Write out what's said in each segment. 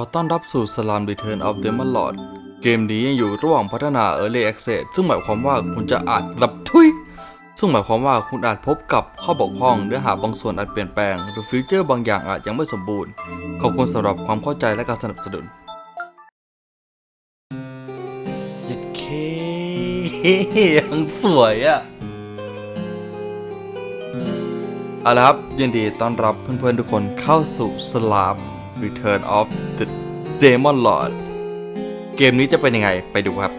ขอต้อนรับสู่ Slam Return of Demon Lord เกมนี้ยังอยู่ระหว่างพัฒนา Early Access ซึ่งหมายความว่าคุณจะอาจรับทุย ซึ่งหมายความว่าคุณอาจพบกับข้อบกพร่องเนื้อหาบางส่วนอาจเปลี่ยนแปลง หรือฟีเจอร์บางอย่างอาจยังไม่สมบูรณ์ ขอบคุณสำหรับความเข้าใจและการสนับสนุนย็ดเคยังสวยอะเอาละครับยินดีต้อนรับเพื่อนๆทุกคนเข้าสู่ Slam Return of the Demon Lord เกมนี้จะเป็นยังไงไปดูครับ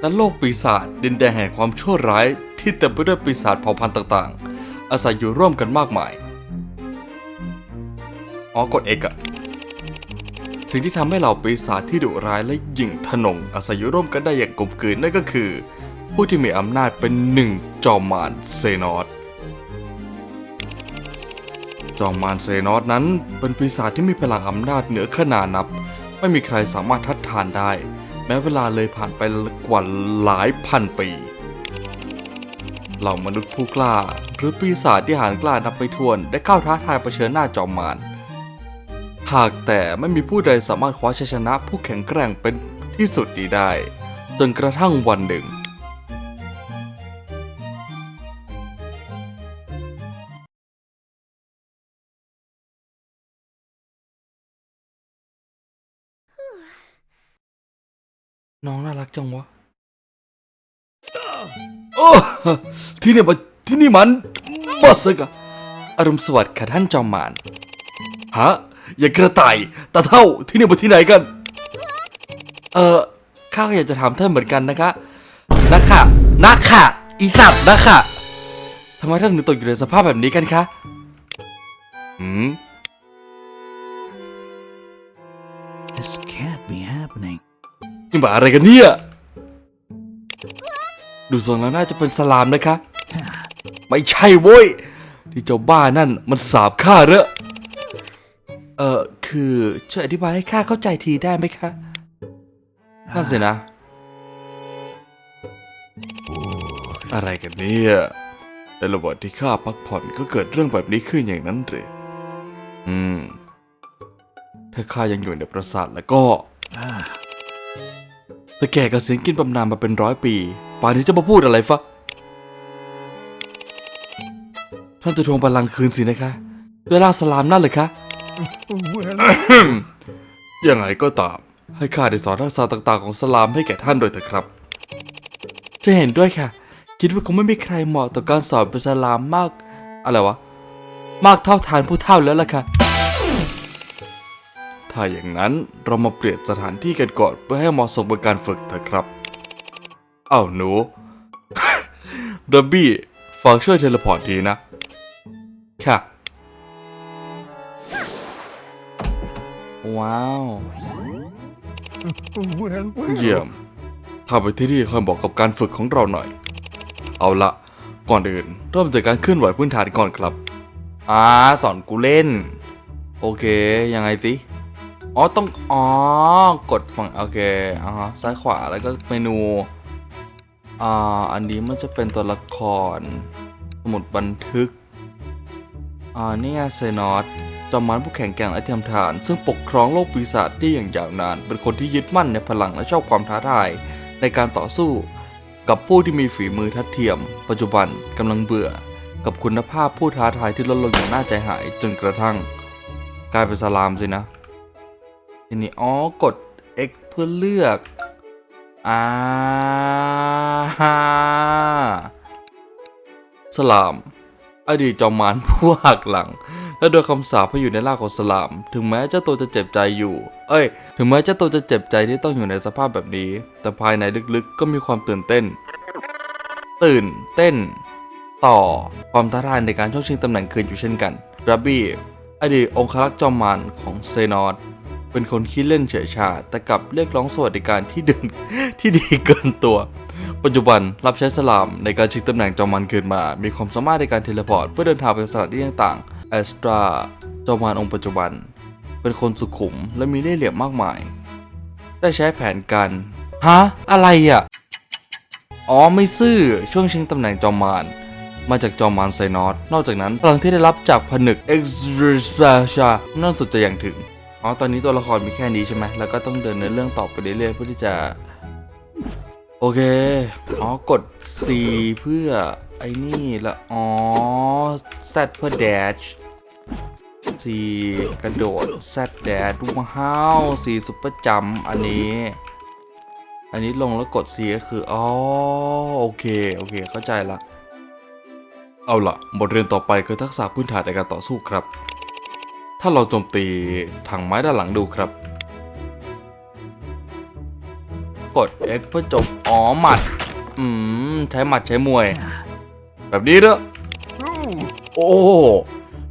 และโลกปีศาจดินแดนแห่งความชั่วร้ายที่เต็มไปด้วยปีศาจเผ่าพันธุ์ต่างๆ อาศัยอยู่ร่วมกันมากมาย อ๋อกดเอกอะ สิ่งที่ทำให้เหล่าปีศาจที่ดุร้ายและยิ่งทนงอาศัยอยู่ร่วมกันได้อย่างกลมกลืนนั่นก็คือ ผู้ที่มีอำนาจเป็นหนึ่งจอมมารเซนอสจอมมารเซนอสนั้นเป็นปีศาจที่มีพลังอำนาจเหนือขนานับ ไม่มีใครสามารถทัดทานได้ แม้เวลาเลยผ่านไปกว่าหลายพันปีเหล่ามนุษย์ผู้กล้า หรือปีศาจที่หานกล้านับไม่ถ้วนได้เข้าท้าทายเผชิญหน้าจอมมาร หากแต่ไม่มีผู้ใดสามารถคว้าชัยชนะผู้แข็งแกร่งเป็นที่สุดนี้ได้ จนกระทั่งวันหนึ่ง น้องน่ารักจังวะโอ้ที่นี่มันที่นี่มันบัสกะอารมณ์สวัสดิ์ค่ะท่านจอมมารฮะ อย่ากระต่ายตาเท่าที่นี่มาที่ไหนกัน เออข้าก็อยากจะถามท่านเหมือนกันนะคะนะคะนะคะอีสัตว์นะคะทำไมท่านถึงตกอยู่ในสภาพแบบนี้กันคะหืม This can't be happening. นี่มาอะไรกันเนี่ย ดูทรงแล้วน่าจะเป็นสลามนะคะ ไม่ใช่โว้ยที่เจ้าบ้านั่นมันสาบข้าเหรอ เออคือช่วยอธิบายให้ข้าเข้าใจทีได้ไหมคะนั่นสินะ อะไรกันเนี่ยในระหว่างที่ข้าพักผ่อนก็เกิดเรื่องแบบนี้ขึ้นอย่างนั้นหรืออืม ถ้าข้ายังอยู่ในปราสาทแล้วก็ Ah, แต่แก่กับเสียงกินบำนาญมาเป็นร้อยปี ป่านนี้จะมาพูดอะไรฟะ ท่านจะทวงบัลลังก์คืนสินะคะด้วยล่างสลามนั่นเลยคะ ยังไงก็ตาม ให้ข้าได้สอนทักษะต่างๆของสลามให้แก่ท่านโดยเถอะครับ จะเห็นด้วยค่ะ คิดว่าคงไม่มีใครเหมาะต่อการสอนเป็นสลามมาก อะไรวะ มากเท่าทานผู้เท่าแล้วล่ะค่ะ ถ้าอย่างนั้นเรามาเปลี่ยนสถานที่กันก่อนเพื่อให้เหมาะสมกับการฝึกเถอะครับเอ้าหนูดับบี้ฝากช่วยเทเลพอร์ตทีนะ ค่ะ ว้าว well, เยี่ยม ถ้าไปที่นี่คอยบอกกับการฝึกของเราหน่อย เอาละ ก่อนอื่นเริ่มจากการเคลื่อนไหวพื้นฐานก่อนครับ อ่า สอนกูเล่น โอเค ยังไงสิ อ๋อ ต้อง อ๋อ กดฝั่ง โอเคอ่าฮะซ้ายขวา แล้วก็เมนู อ่า อันนี้มันจะเป็นตัวละคร สมุดบันทึก อ่า นี่ไงเซนอส จอมมารผู้แข็งแกร่งและเทียมทาน ซึ่งปกครองโลกปีศาจได้อย่างยาวนาน เป็นคนที่ยึดมั่นในพลังและชอบความท้าทาย ในการต่อสู้ กับผู้ที่มีฝีมือทัดเทียม ปัจจุบันกำลังเบื่อ กับคุณภาพผู้ท้าทายที่ลดลงอย่างน่าใจหายจนกระทั่ง กลายเป็นสลามสินะทีนี้อ๋อกด X เพื่อเลือกอ่าสลาม อดีตจอมมารผู้หักหลัง และโดยคำสาปให้อยู่ในร่างของสลาม ถึงแม้เจ้าตัวจะเจ็บใจอยู่ เอ้ย ถึงแม้เจ้าตัวจะเจ็บใจที่ต้องอยู่ในสภาพแบบนี้ แต่ภายในลึกๆ ก็มีความตื่นเต้น ตื่นเต้น ต่อความท้าทายในการช่วงชิงตำแหน่งคืนอยู่เช่นกันรับบี้อดีตองครักษ์จอมมารของเซนอสเป็นคนขี้เล่นเฉยชาแต่กลับเรียกร้องสวัสดิการที่เดินที่ดีเกินตัว ปัจจุบันรับใช้สลามในการชิงตำแหน่งจอมมารคืนมา มีความสามารถในการเทเลพอร์ตเพื่อเดินทางไปสถานที่ต่างๆแอสตราจอมมารองค์ปัจจุบัน เป็นคนสุขุมและมีเล่ห์เหลี่ยมมากมาย ได้ใช้แผนการฮะอะไรอะ อ๋อไม่ซื่อช่วงชิงตำแหน่งจอมมารมาจากจอมมารไซนอสนอกจากนั้นพลังที่ได้รับจากผนึก e x r a s h a นั่นสุดจะอย่างถึงอ๋อตอนนี้ตัวละครมีแค่นี้ใช่ไหมแล้วก็ต้องเดินเนื้อเรื่องต่อไปเรื่อยๆเพื่อที่จะ โอเค อ๋อ กด C เพื่อ ไอ้นี่ละ อ๋อ Z เพื่อ dash C กระโดด Z dash ว้าว C ซุปเปอร์จัมอันนี้ อันนี้ลงแล้วกด C ก็คือ อ๋อ โอเค โอเค เข้าใจละ เอาละบทเรียนต่อไปคือทักษะพื้นฐานในการต่อสู้ครับ ถ้าเราโจมตีถังไม้ด้านหลังดูครับ กด X เพื่อจบ อ๋อหมัด อืม ใช้หมัดใช้มวย แบบนี้เด้อโอ้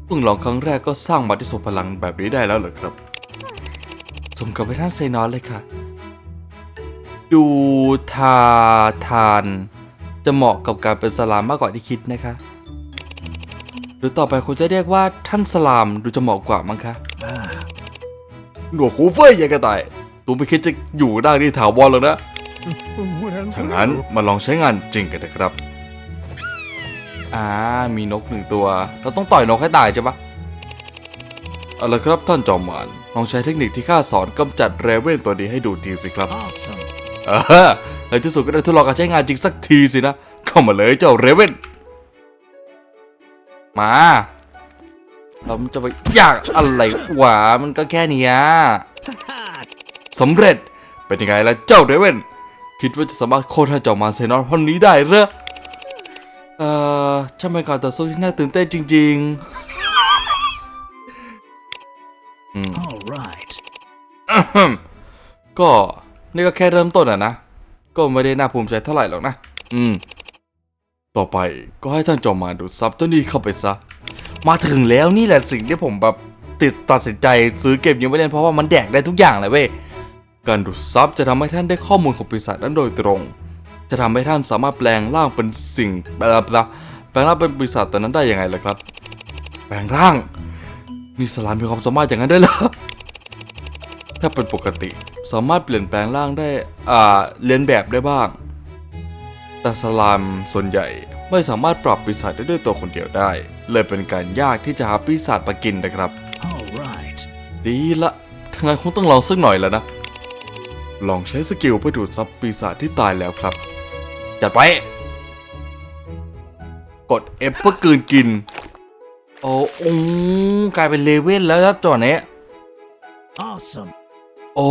เพิ่งลองครั้งแรกก็สร้างหมัดที่ทรงพลังแบบนี้ได้แล้วเหรอครับ สมกับไปท่านไซนอนเลยค่ะ ดูทาทาน จะเหมาะกับการเป็นสลามมากกว่าที่คิดนะคะ หรือต่อไปคุณจะเรียกว่าท่านสลามดูจะเหมาะกว่ามั้งคะ Ah, หนวกหูเฟ้ยยังกระต่าย ตูไม่คิดจะอยู่ได้ที่ถาวรหรอกนะถ้างั้นมาลองใช้งานจริงกันนะครับ อ่า มีนกหนึ่งตัว เราต้องต่อยนกให้ตายใช่ปะเอาละครับท่านจอมมารลองใช้เทคนิคที่ข้าสอนกำจัดเรเวนตัวนี้ให้ดูทีสิครับ awesome. เออในที่สุดก็ได้ทดลองการใช้งานจริงสักทีสินะ เข้ามาเลยเจ้าเรเวนมา เราจะไปอยากอะไรวะมันก็แค่เนี้ย สำเร็จ เป็นยังไงล่ะเจ้าเรเวนคิดว่าจะสามารถโค่นท่านจอมมารเซนอนคนนี้ได้เหรอเอ่อช่างเป็นการต่อสู้ที่น่าตื่นเต้นจริงๆอืม All right. อืมก็นี่ก็แค่เริ่มต้นอะนะ ก็ไม่ได้น่าภูมิใจเท่าไหร่หรอกนะ อืม ต่อไปก็ให้ท่านจอมมารดูดซับเจ้านี่เข้าไปซะ มาถึงแล้วนี่แหละสิ่งที่ผมแบบติดตัดสินใจซื้อเก็บยังไม่เล่นเพราะว่ามันแดกได้ทุกอย่างเลยเว้ย การดูดซับจะทำให้ท่านได้ข้อมูลของปีศาจนั้นโดยตรง จะทำให้ท่านสามารถแปลงร่างเป็นสิ่งแบบละแปลงร่างเป็นปีศาจตัวนั้นได้ยังไงล่ะครับ แปลงร่าง มีสลามมีความสามารถอย่างนั้นด้วยเหรอถ้าเป็นปกติ สามารถเปลี่ยนแปลงร่างได้อ่าเลียนแบบได้บ้าง แต่สลามส่วนใหญ่ไม่สามารถปรับปีศาจได้ด้วยตัวคนเดียวได้ เลยเป็นการยากที่จะหาปีศาจมากินนะครับ All right. ดีละทั้างนั้นคงต้องลองสักหน่อยแล้วนะ ลองใช้สกิลเพื่อดูดซับปีศาจที่ตายแล้วครับ จัดไป กด F เพื่อกลืนกิน โอ้โอ้กลายเป็นเลเวลแล้วครับจังหวะนี้ Awesome. โอ้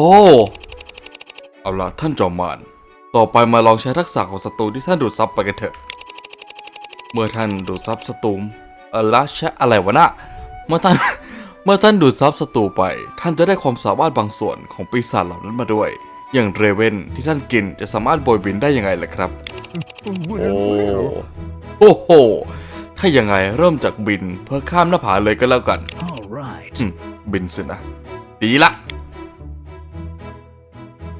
เอาละท่านจอมมารต่อไปมาลองใช้ทักษะของศัตรูที่ท่านดูดซับไปกันเถอะ เมื่อท่านดูดซับศัตรูเออละใช้อะไรวะน่ะเมื่อท่านเมื่อท่านดูดซับศัตรูไป ท่านจะได้ความสามารถบางส่วนของปีศาจเหล่านั้นมาด้วย อย่างเรเวนที่ท่านกินจะสามารถโบยบินได้ยังไงล่ะครับ โอ้โอ้โห ถ้ายังไงเริ่มจากบินเพื่อข้ามหน้าผาเลยก็แล้วกัน All right. อืมบินสินะ ดีละ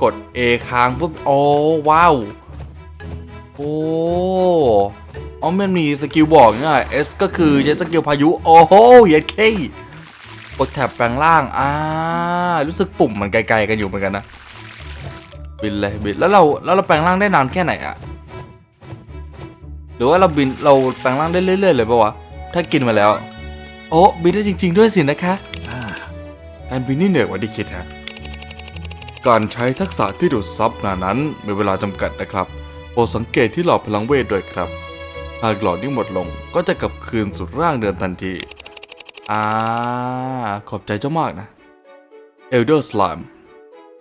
กด A ค้างปุ๊บโอ้ว้าว โอ้อ๋อมันมีสกิลบอกเนี่ย S ก็คือใช้สกิลพายุ โอ้โหเย็ดเคกดแถบแปลงร่าง อ่า รู้สึกปุ่มมันไกลๆกันอยู่เหมือนกันนะ บินเลยบินแล้วเราแล้วเราแปลงร่างได้นานแค่ไหนอะหรือว่าเราบินเราแปลงร่างได้เรื่อยๆเลยปะวะถ้ากินมาแล้ว โอ้บินได้จริง ๆ ด้วยสินะคะการบินนี่เหนื่อยกว่าที่คิดฮะการใช้ทักษะที่ดูดซับนานั้นมีเวลาจำกัดนะครับโปรดสังเกตที่หลอดพลังเวทด้วยครับ หากหลอดนี้หมดลงก็จะกลับคืนสู่ร่างเดิมทันทีอ่าขอบใจเจ้ามากนะเอลเดอร์สไลม์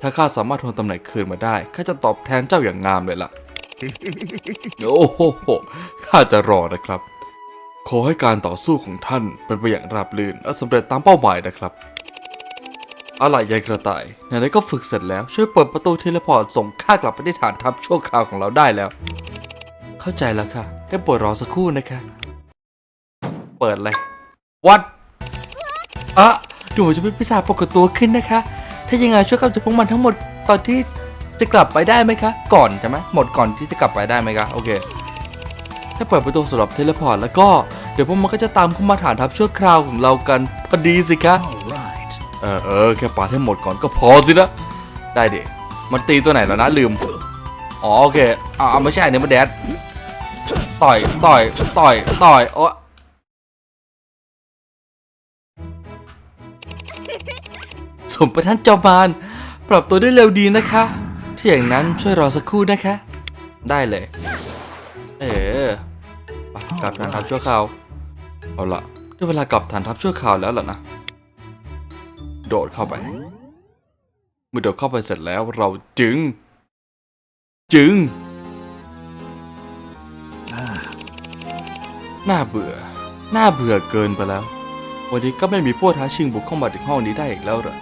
ถ้าข้าสามารถทวงตำแหน่งคืนมาได้ข้าจะตอบแทนเจ้าอย่างงามเลยล่ะ โอ้โหข้าจะรอนะครับ ขอให้การต่อสู้ของท่านเป็นไปอย่างราบรื่นและสำเร็จตามเป้าหมายนะครับอะไรยายกระต่ายไหนๆก็ฝึกเสร็จแล้วช่วยเปิดประตูเทเลพอร์ตส่งข้ากลับไปที่ฐานทัพชั่วคราวของเราได้แล้ว เข้าใจแล้วค่ะ ได้โปรดรอสักครู่นะคะ เปิดเลยวัดอะดูเหมือนจะเป็นปีศาจปรากฏตัวขึ้นนะคะ ถ้ายังไงช่วยกำจัดพวกมันทั้งหมดตอนที่จะกลับไปได้ไหมคะ ก่อนใช่ไหมหมดก่อนที่จะกลับไปได้ไหมคะโอเคถ้าเปิดประตูสำหรับเทเลพอร์ตแล้วก็เดี๋ยวพวกมันก็จะตามเข้ามาฐานทัพชั่วคราวของเรากันพอดีสิคะ all right. เออเออแค่ปาดให้หมดก่อนก็พอสินะได้ดิมันตีตัวไหนแล้วนะลืมอ๋อโอเคอ่าไม่ใช่เนี่ยมาแดดต่อยต่อยต่อยต่อยโอ้ มประทานจอมบาน ปรับตัวได้เร็วดีนะคะ ถ้าอย่างนั้นช่วยรอสักครู่นะคะ ได้เลย เออกลับฐานทัพชั่วคราว เอาละได้เวลากลับฐานทัพชั่วคราวแล้วล่ะนะ โดดเข้าไป เมื่อโดดเข้าไปเสร็จแล้วเราจึง จึง น่าเบื่อ น่าเบื่อเกินไปแล้ว วันนี้ก็ไม่มีพวกท้าชิงบุกเข้ามาถึงห้องนี้ได้อีกแล้วเหรอ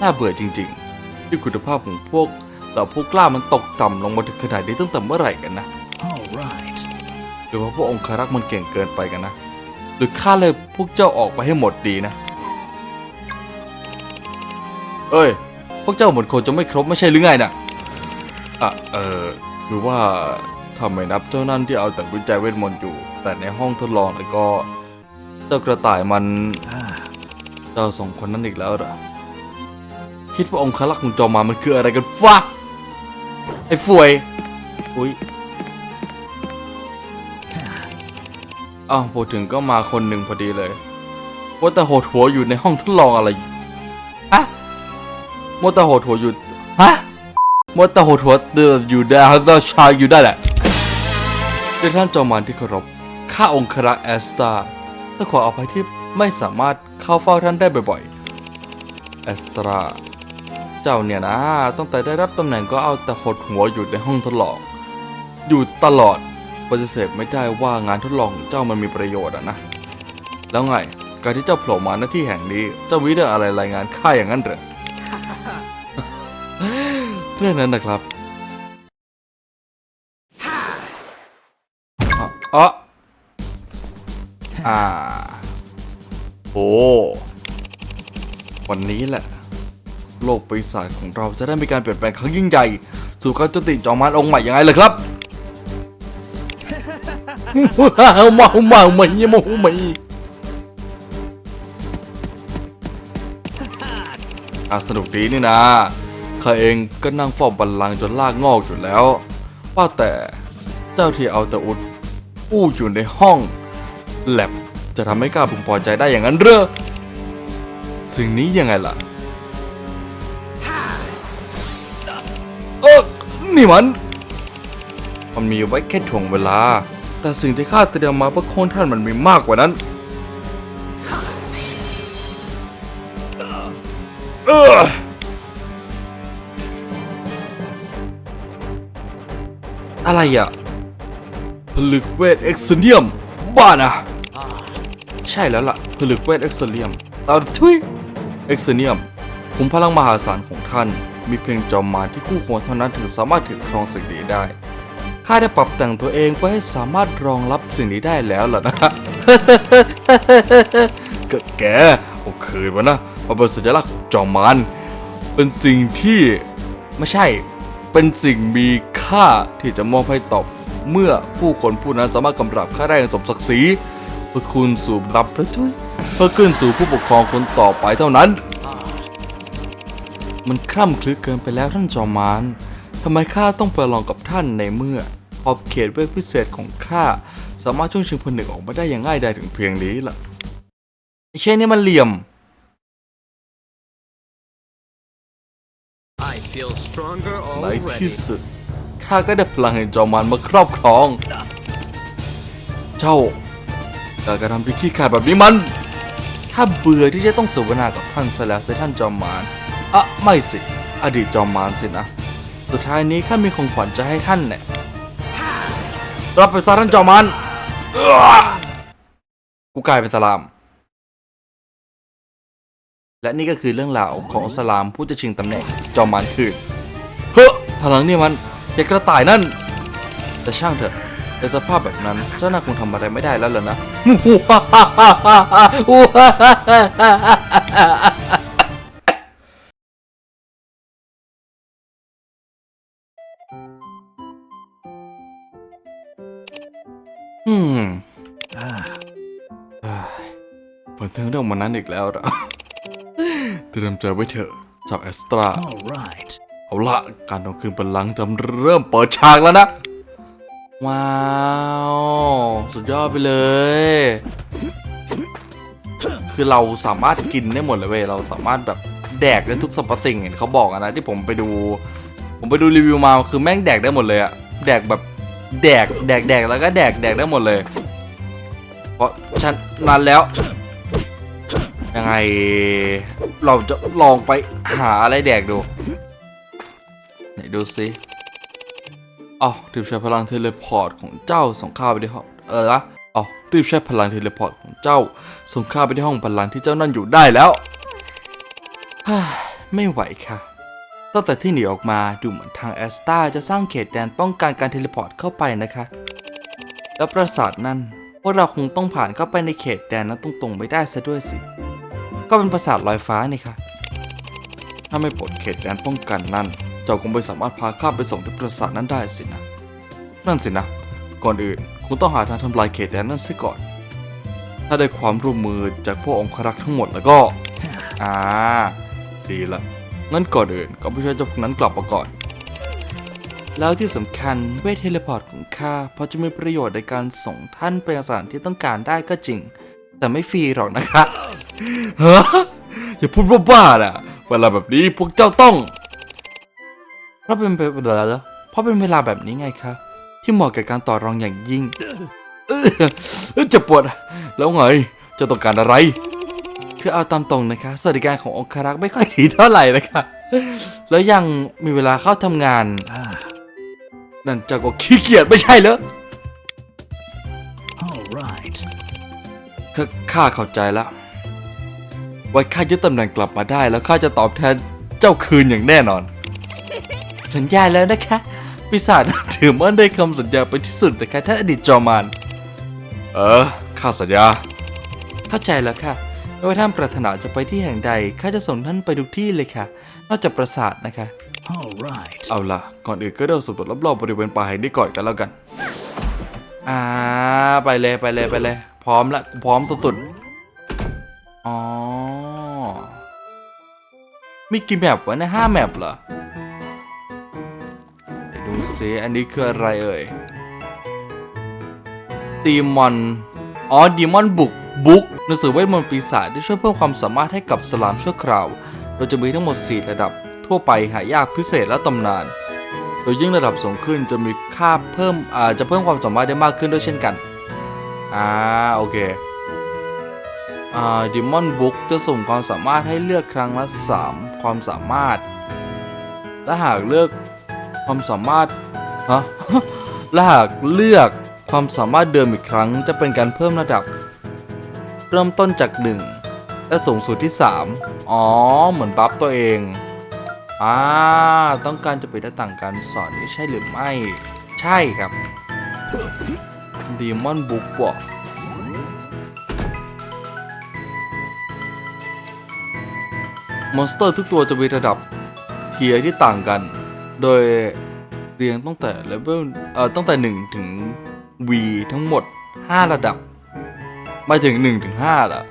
น่าเบื่อจริงๆ ที่คุณภาพของพวกเหล่าพวกกล้ามันตกต่ำลงมาถึงขนาดนี้ตั้งแต่เมื่อไหร่กันนะ all right. หรือว่าพวกองคารักษ์มันเก่งเกินไปกันนะ หรือข้าเลยพวกเจ้าออกไปให้หมดดีนะ เอ้ย พวกเจ้าหมดคนจะไม่ครบไม่ใช่หรือไงน่ะอะเออคือว่าทำไมนับเจ้านั่นที่เอาแต่วิจัยเวทมนต์อยู่ แต่ในห้องทดลองแล้วก็ เจ้ากระต่ายมัน Ah, เจ้าสองคนนั้นอีกแล้วเหรอ คิดว่าองค์คลักษ์ของจอมมามันคืออะไรกันฟะไอ้ฟวยอุ้ยอ้าวพูดถึงก็มาคนหนึ่งพอดีเลยว่าแต่โหดหัวอยู่ในห้องทดลองอะไรอยู่ฮะมัวแต่โหดหัวอยู่ฮะมัวแต่โหดหัวเดินอยู่ได้ฮัตเตอร์ชายอยู่ได้แหละด้วยท่านจอมารที่เคารพข้าองค์ครักษ์แอสตาต้องขออภัยที่ไม่สามารถเข้าเฝ้าท่านได้บ่อยๆแอสตรา เจ้าเนี่ยนะตั้งแต่ได้รับตำแหน่งก็เอาแต่หดหัวอยู่ในห้องทดลอง อยู่ตลอดปฏิเสธไม่ได้ว่างานทดลองของเจ้ามันมีประโยชน์อะนะ แล้วไง การที่เจ้าโผล่มาหน้าที่แห่งนี้ เจ้าวิเรื่องอะไรรายงานข้าอย่างนั้นเหรอ เรื่องนั้นนะครับอ๋ออ๋ออ่า โอ้ วันนี้แหละ โลกปีศาจของเราจะได้มีการเปลี่ยนแปลงครั้งยิ่งใหญ่ สู่การจมตีจอมมารองค์ใหม่ยังไงเล่ะครับมามามามามาอะสนุกดีนี่นะข้าเองก็นั่งเฝ้าบัลลังจนลากงอกอยู่แล้ว ว่าแต่เจ้าที่เอาแต่อุดอู้อยู่ในห้องแลบจะทำให้ข้าพึงพอใจได้อย่างนั้นเรอสิ่งนี้ยังไงล่ะ นี่มัน มันมีไว้แค่ถ่วงเวลา แต่สิ่งที่ข้าเตรียมมาเพื่อโค่นท่านมันมีมากกว่านั้น เอออะไรอะ ผลึกเวทเอ็กซ์เนียม บ้านะ ใช่แล้วล่ะ ผลึกเวทเอ็กซ์เนียมตาทุยเอ็กซ์เนียมขุมพลังมหาศาลของท่าน มีเพียงจอมมารที่คู่ควรเท่านั้นถึงสามารถถือครองสิ่งนี้ได้ ข้าได้ปรับแต่งตัวเองเพื่อให้สามารถรองรับสิ่งนี้ได้แล้วล่ะนะก็แกเอาคืนมานะมาเป็นสัญลักษณ์จอมมารเป็นสิ่งที่ไม่ใช่ เป็นสิ่งมีค่าที่จะมอบให้ตอบเมื่อผู้คนผู้นั้นสามารถกำรับค่าได้อย่างสมศักดิ์ศรีเพื่อคุณสู่รับพระทุยเพื่อขึ้นสู่ผู้ปกครองคนต่อไปเท่านั้น มันคร่ำคลึกเกินไปแล้วท่านจอมมารทำไมข้าต้องไปลองกับท่านในเมื่อขอบเขตเวทพิเศษของข้าสามารถช่วยชิงผนึกออกมาได้อย่างง่ายดายถึงเพียงนี้ล่ะไอ้เช่นนี้มันเหลี่ยม I feel stronger ในที่ already. สุดข้าก็ได้พลังแห่งจอมมารมาครอบครอง เจ้าการกระทำที่ขี้ขลาดแบบนี้มัน ถ้าเบื่อที่จะต้องเสวนากับท่านซะแล้วสิท่านจอมมาร อะไม่สิ อดีตจอมมารสินะ สุดท้ายนี้ข้ามีของขวัญจะให้ท่านเนี่ยรับไปซะท่านจอมมารกูกลายเป็นสลาม และนี่ก็คือเรื่องราวของสลามผู้จะชิงตำแหน่งจอมมารคืนเฮ้อพลังนี่มันเด็กกระต่ายนั่น แต่ช่างเถอะในสภาพแบบนั้นเจ้าน่าคงทำอะไรไม่ได้แล้วเหรอนะ อืม ah, ผลเรื่องเรื่องมันนั้นอีกแล้วเหรอเตรียมใจไว้เถอะเจ้าแอสตรา all right. เอาเอาละการเอาคืนบัลลังก์จะเริ่มเปิดฉากแล้วนะ ว้าว สุดยอดไปเลย คือเราสามารถกินได้หมดเลยเว้ย เราสามารถแบบแดกได้ทุกสรรพสิ่งเห็นเขาบอกอะนะที่ผมไปดู ผมไปดูรีวิวมาคือแม่งแดกได้หมดเลยอะแดกแบบแดกแดกแดกแล้วก็แดกแดกได้หมดเลย เพราะฉันนานแล้ว ยังไง เราจะลองไปหาอะไรแดกดูไหนดูสิอ๋อรีบใช้พลังเทเลพอร์ตของเจ้าส่งข้าไปที่ห้องเออละอ๋อรีบใช้พลังเทเลพอร์ตของเจ้าส่งข้าไปที่ห้องพลังที่เจ้านั่นอยู่ได้แล้วไม่ไหวค่ะ ตั้งแต่ที่หนีออกมาดูเหมือนทางแอสตาจะสร้างเขตแดนป้องกันการเทเลพอร์ตเข้าไปนะคะ แล้วปราสาทนั้นพวกเราคงต้องผ่านเข้าไปในเขตแดนนั้นตรงๆไม่ได้ซะด้วยสิ ก็เป็นปราสาทลอยฟ้านี่ค่ะถ้าไม่ปลดเขตแดนป้องกันนั่น เจ้าคงไม่สามารถพาข้าไปส่งที่ปราสาทนั้นได้สินะ นั่นสินะ ก่อนอื่นคงต้องหาทางทำลายเขตแดนนั้นเสียก่อน ถ้าได้ความร่วมมือจากพวกองครักษ์ทั้งหมดแล้วก็ อ่า ดีละ งั้นก่อนอื่นก็ไปช่วยเจ้าพวกนั้นกลับมาก่อน แล้วที่สำคัญเวทเทเลพอร์ตของข้าพอจะมีประโยชน์ในการส่งท่านไปยังสถานที่ต้องการได้ก็จริง แต่ไม่ฟรีหรอกนะคะฮะอย่าพูดบ้าๆนะเวลาแบบนี้พวกเจ้าต้องเพราะเป็นเวลาแล้วเพราะเป็นเวลาแบบนี้ไงคะที่เหมาะกับการต่อรองอย่างยิ่งเออจะปวดแล้วไงเจะต้องการอะไร คือเอาตามตรงนะคะสวัสดิการขององครักษ์ไม่ค่อยดีเท่าไหร่นะคะแล้วยังมีเวลาเข้าทำงาน Ah, นั่นเจ้าก็ขี้เกียจไม่ใช่เหรอ all right. ข้าข้าเข้าใจแล้วไว้ข้ายึดตำแหน่งกลับมาได้ แล้วข้าจะตอบแทนเจ้าคืนอย่างแน่นอน สัญญาแล้วนะคะปีศาจถือมั่นได้คำสัญญาไปที่สุดนะคะท่านอดีตจอมมาน เออข้าสัญญา เข้าใจแล้วค่ะ ไม่ว่าท่านปรารถนาจะไปที่แห่งใดข้าจะส่งท่านไปทุกที่เลยค่ะ นอกจากปราสาทนะคะ All right. เอาล่ะ ก่อนอื่นก็เริ่มสำรวจรอบๆบริเวณป่าแห่งนี้ก่อนกันแล้วกัน อ่า ไปเลยไปเลยไปเลย พร้อมละกูพร้อมสุดๆ อ๋อ มีกี่แมปวะเนี่ยห้าแมปเหรอเดี๋ยวดูซิอันนี้คืออะไรเอ่ยตีมอน อ๋อดีมอนบุก บุกหนังสือเวทมนต์ปีศาจที่ช่วยเพิ่มความสามารถให้กับสลามชั่วคราวเราจะมีทั้งหมด 4 ระดับ ทั่วไปหายากพิเศษและตำนาน โดยยิ่งระดับสูงขึ้นจะมีค่าเพิ่มอ่าจะเพิ่มความสามารถได้มากขึ้นด้วยเช่นกัน อ่าโอเค อ่าดิมอนบุ๊กจะส่งความสามารถให้เลือกครั้งละ 3 ความสามารถ และหากเลือกความสามารถฮะและหากเลือกความสามารถเดิมอีกครั้งจะเป็นการเพิ่มระดับ เริ่มต้นจาก 1 และสูงสุดที่ 3 อ๋อ เหมือนบัฟตัวเอง อ่า ต้องการจะไปนหน้าต่างการสอนนี่ใช่หรือไม่ ใช่ครับดีมอนบุกว่ะมอนสเตอร์ทุกตัวจะมีระดับเทียร์ที่ต่างกัน โดยเรียงตั้งแต่เลเวลเอ่อตั้งแต่ 1 ถึง V ทั้งหมด 5 ระดับ หมายถึง1ถึง5ล่ะ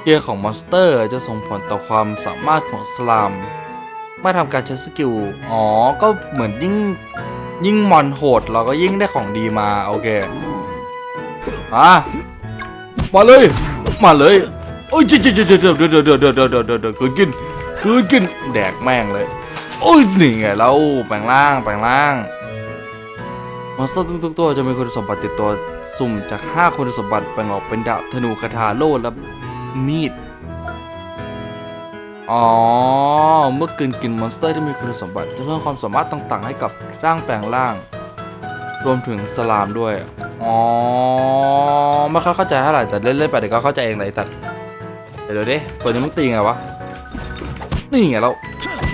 เทียร์ของมอนสเตอร์จะส่งผลต่อความสามารถของสลามเมื่อทำการใช้สกิล อ๋อ ก็เหมือนยิ่ง ยิ่งมอนโหด เราก็ยิ่งได้ของดีมา โอเคมามาเลย มาเลยโอ้ยเดี๋ยวเดี๋ยวเดี๋ยวเดี๋ยวเดี๋ยวเดี๋ยวเดี๋ยวเดี๋ยวเดี๋ยวเดี๋ยวเดี๋ยวคืนกินคืนกินแดกแม่งเลย โอ้ยนี่ไงเราแปลงร่างแปลงร่างมอนสเตอร์ทุกตัวจะมีคุณสมบัติติดตัว สุ่มจาก 5 คุณสมบัติแบ่งออกเป็นดาบธนูคาถาโล่และมีด อ๋อ เมื่อกินกินมอนสเตอร์ที่มีคุณสมบัติจะเพิ่มความสามารถต่างๆ ให้กับร่างแปลงร่าง รวมถึงสลามด้วย อ๋อ ไม่ค่อยเข้าใจเท่าไหร่แต่เล่นๆไปเดี๋ยวก็เข้าใจเองเลยแต่เดี๋ยวดิตัวนี้มันตีไงวะ นี่ไงเรา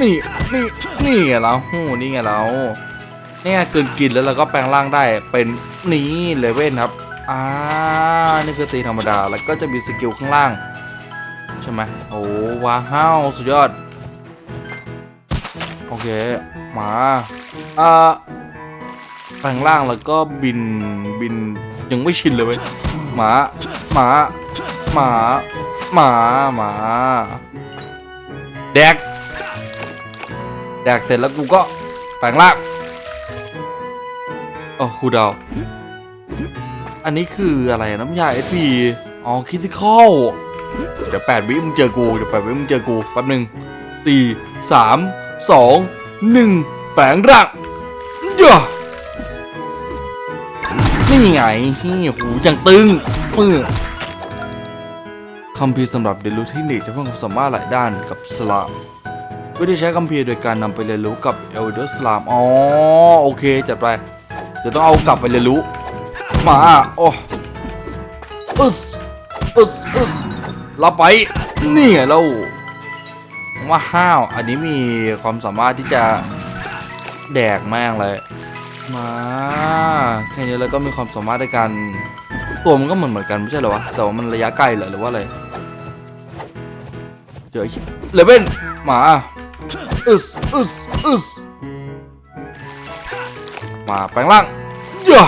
นี่ นี่ นี่ไงเราหูนี่ไงเราเนี่ยกินกินแล้วเราก็แปลงร่างได้เป็น นี่เลเว่นครับอ่านี่คือตีธรรมดาแล้วก็จะมีสกิลข้างล่าง ใช่ไหมโอ้ว้าวสุดยอด โอเค มาอ่าแปลงร่างแล้วก็บินบินยังไม่ชินเลยเว้ยหมาหมาหมาหมาหมาแดกแดกเสร็จแล้วกูก็แปลงร่าง โอ้ครูดาว อันนี้คืออะไรน้ำยาเอสพีอ๋อคิติคอลเดี๋ยวแปดวิมึงเจอกูเดี๋ยวแปดวิมึงเจอกูแป๊บหนึ่งสี่สามสองหนึ่งแปลงร่างย่านี่ไงนี่หูยังตึงมือคัมภีร์สำหรับเรียนรู้เทคนิคจะเพิ่มความสามารถหลายด้านกับสลามวิธีใช้คัมภีร์โดยการนำไปเรียนรู้กับเอลเดอร์สลามอ๋อโอเคจัดไป ดี๋ยวต้องเอากลับไปเรียนรู้ มาโอ้อึสอึสอึสเราไปนี่ไงเราว้าห้าว อันนี้มีความสามารถที่จะแดกแม่งเลย มาแค่นี้แล้วก็มีความสามารถในการตัวมันก็เหมือนเหมือนกันไม่ใช่เหรอวะแต่ว่ามันระยะไกลเหรอหรือว่าอะไรเจอไอ้เหี้ยเลเว่นมาอึสอึสอึส มาแปลงร่างย่า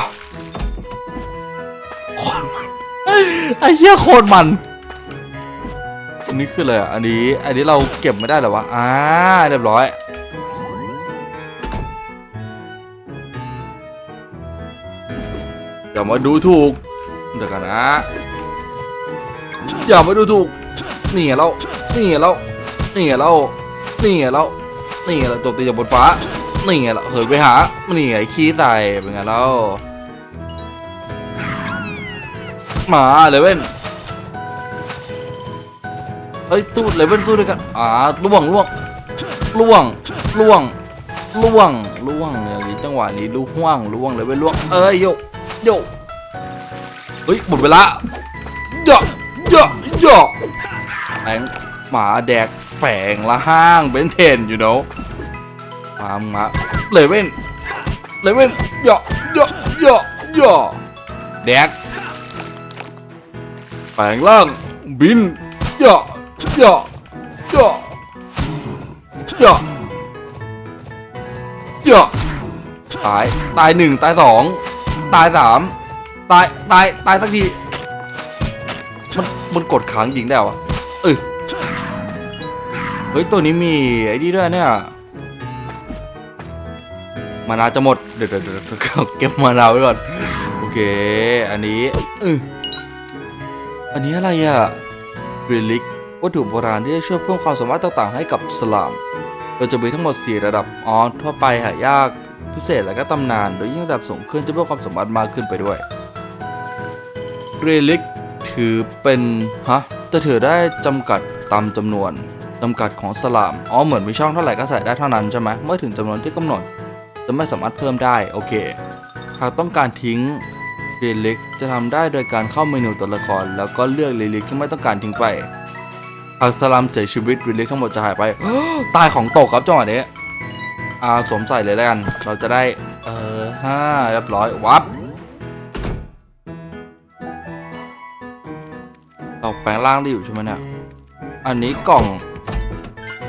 โคตรมันไอ้เหี้ยโคตรมันอันนี้คืออะไรอะอันนี้ อันนี้เราเก็บไม่ได้เหรอวะ อ่า เรียบร้อย อย่ามาดูถูก เดี๋ยวกันนะ อย่ามาดูถูก นี่ไงเรา นี่ไงเรา นี่ไงเรา นี่ไงเรา นี่ไงเราตกตีจากบนฟ้า นี่ไงเราเหินไปหานี่ไงขี้ใส่เป็นไงเรามาเลเว่นเอ้ยตู้เลเว่นตู้ด้วยกันอ่าล่วงล่วงล่วงล่วงล่วงล่วงอย่างนี้จังหวะนี้ลูกห่วงล่วงเลเว่นล่วงเอ้ยโยโยเฮ้ยหมดเวลาโยโยโยแปงหมาแดกแปลงละห้างเบนเทนอยู่เนาะามมาเลเว่นเลเว่นโยโยโยโยแดกแปลงร่างบินย่อย่อย่อย่อย่อตายตายหนึ่งตายสองตายสามตายตายตายสักทีมันมันกดขังยิงได้วะเออเฮ้ยตัวนี้มีไอ้นี่ด้วยเนี่ย มานาจะหมด เดี๋ยวเดี๋ยวเดี๋ยวเก็บมานาไว้ก่อน โอเค อันนี้อออันนี้อะไรอะเรลิกวัตถุโบราณที่จะช่วยเพิ่มความสามารถต่างๆ ให้กับสลาม เราจะมีทั้งหมด 4 ระดับอ๋อทั่วไปหายากพิเศษและก็ตำนาน โดยยิ่งระดับสูงขึ้นจะเพิ่มความสามารถมากขึ้นไปด้วย เรลิกถือเป็นฮะจะถือได้จำกัดตามจำนวนจำกัดของสลาม อ๋อ เหมือนมีช่องเท่าไหร่ก็ใส่ได้เท่านั้นใช่ไหม เมื่อถึงจำนวนที่กำหนด จะไม่สามารถเพิ่มได้โอเค หากต้องการทิ้งเรลิกจะทำได้โดยการเข้าเมนูตัวละคร แล้วก็เลือกเรลิกที่ไม่ต้องการทิ้งไป หากสลัมเสียชีวิตเรลิกทั้งหมดจะหายไป ตายของตกครับจังหวะนี้อาสวมใส่เลยแล้วกัน เราจะได้ เออห้าเรียบร้อย วับ เราแปลงร่างได้อยู่ใช่ไหมเนี่ย อันนี้กล่อง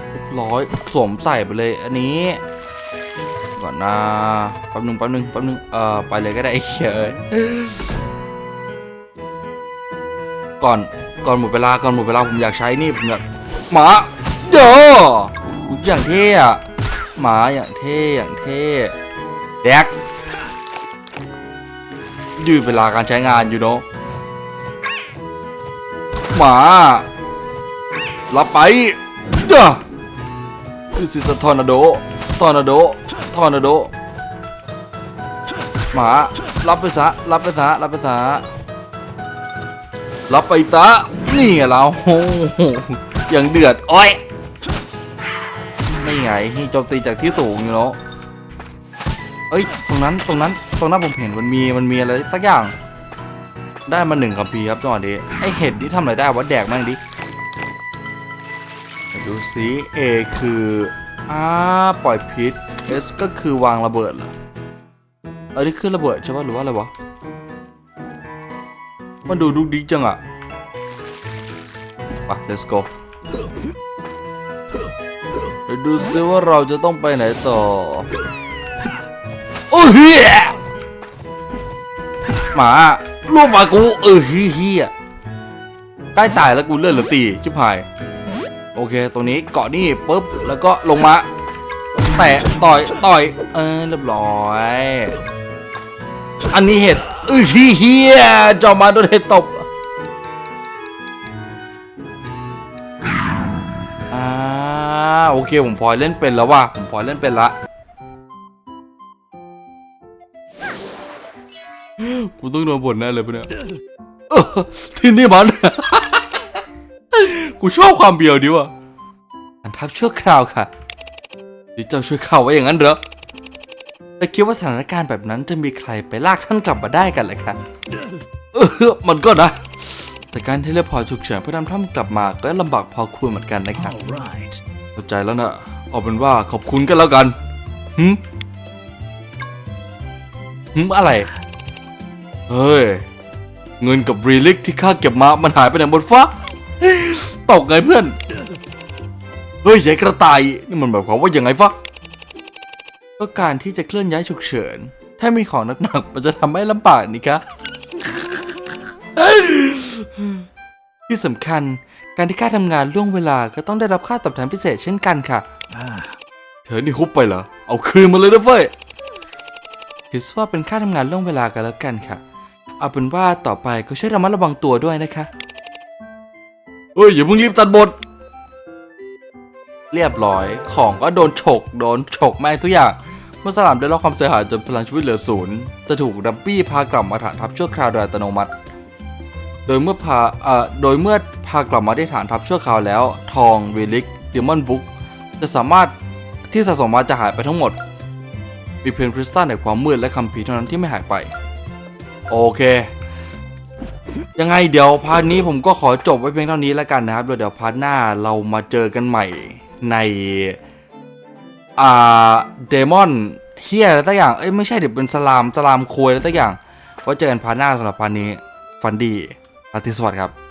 เรียบร้อยสวมใส่ไปเลย อันนี้ ก่อนนะแป๊บนึงแป๊บนึงแป๊บนึงเอ่อไปเลยก็ได้ไอ้เหี้ยก่อนก่อนหมดเวลาก่อนหมดเวลาผมอยากใช้นี่ผมอยากหมาเด้ออย่างเท่อะหมาอย่างเท่อย่างเท่แดกยืดเวลาการใช้งานอยู่เนาะหมารับไปเด้อคือซิสทอนาโดทอนาโด This is a tornado tornado tornado หมารับไปซะรับไปซะรับไปซะรับไปซะนี่ไงเราโอ้โหยังเดือดโอ้ยไม่ไงโจมตีจากที่สูงอยู่เนาะเอ้ยตรงนั้นตรงนั้นตรงนั้นผมเห็นมันมีมันมีอะไรสักอย่าง ได้มาหนึ่งคัมภีร์ครับจังหวะนี้ไอเห็ดนี่ทำอะไรได้วะแดกแม่งดิดูซิ A คืออ่าปล่อยพิษ S ก็คือวางระเบิดเหรอเอันนี้คือระเบิดใช่ปะหรือว่าอะไรวะ มันดูดุกดิกจังอะไป let's go ไปดูซิว่าเราจะต้องไปไหนต่อ โอ้เฮียหมาลูกหมากู เออเฮียใกล้ตายแล้วกูเลื่อนเหลือสี่ชิบหาย โอเค ตรงนี้เกาะนี่ปุ๊บ แล้วก็ลงมา แตะต่อยต่อย เออเรียบร้อย อันนี้เห็ดเอ้ยเฮียจอมาโดนเห็ดตบอ่าโอเคผมพลอยเล่นเป็นแล้วว่ะผมพลอยเล่นเป็นละกูต้องโดนบ่นแน่เลยปะเนี่ยเออที่นี่มัน กูชอบความเบียวดีว่ะอันทับชั่วคราวค่ะ นี่เจ้าช่วยเข้าไว้อย่างนั้นเหรอแต่คิดว่าสถานการณ์แบบนั้นจะมีใครไปลากท่านกลับมาได้กันเหรอคะเออมันก็นะ แต่การเทเลพอร์ตฉุกเฉินเพื่อนำท่านกลับมาก็ลำบากพอควรเหมือนกันนะครับ All right. เข้าใจแล้วนะเอาเป็นว่าขอบคุณกันแล้วกันหึหึอะไร เฮ้ย เงินกับรีลิกที่ข้าเก็บมา มันหายไปไหนหมดฟ้า ตกไงเพื่อน เฮ้ยยายกระต่ายนี่มันแบบความว่ายังไงฟะก็การที่จะเคลื่อนย้ายฉุกเฉิน ถ้ามีของหนักๆมันจะทำให้ลำบากนี่คะที่สำคัญการที่ข้าทำงานล่วงเวลาก็ต้องได้รับค่าตอบแทนพิเศษเช่นกันค่ะ Ah, เธอนี่ฮุบไปเหรอ เอาคืนมาเลยนะเฟ้ยถือซะว่าเป็นค่าทำงานล่วงเวลากันแล้วกันค่ะ เอาเป็นว่าต่อไปก็ช่วยระมัดระวังตัวด้วยนะคะเฮ้ยอย่าเพิ่งรีบตัดบท เรียบร้อย ของก็โดนฉก โดนฉกแม่งทุกอย่างเมื่อสลามได้รับความเสียหายจนพลังชีวิตเหลือศูนย์จะถูกดับบี้พากลับมาฐานทัพชั่วคราวโดยอัตโนมัติ โดยเมื่อพาเอ่อโดยเมื่อพากลับมาที่ฐานทัพชั่วคราวแล้ว ทองวิลิกดิมอนบุ๊กจะสามารถที่สะสมมาจะหายไปทั้งหมด มีเพียงคริสตัลในความมืดและคัมภีร์เท่านั้นที่ไม่หายไป โอเค ยังไงเดี๋ยวพาร์ทนี้ผมก็ขอจบไว้เพียงเท่านี้แล้วกันนะครับแล้วเดี๋ยวพาร์ทหน้าเรามาเจอกันใหม่ ในอ่าเดมอนเฮียอะไรตั้งอย่าง เอ้ยไม่ใช่เดี๋ยวเป็นสลามสลามควยอะไรตั้งอย่างไว้เจอกันพาร์ทหน้าสำหรับพาร์ทนี้ ฟันดีอาทิสวัสดิ์ครับ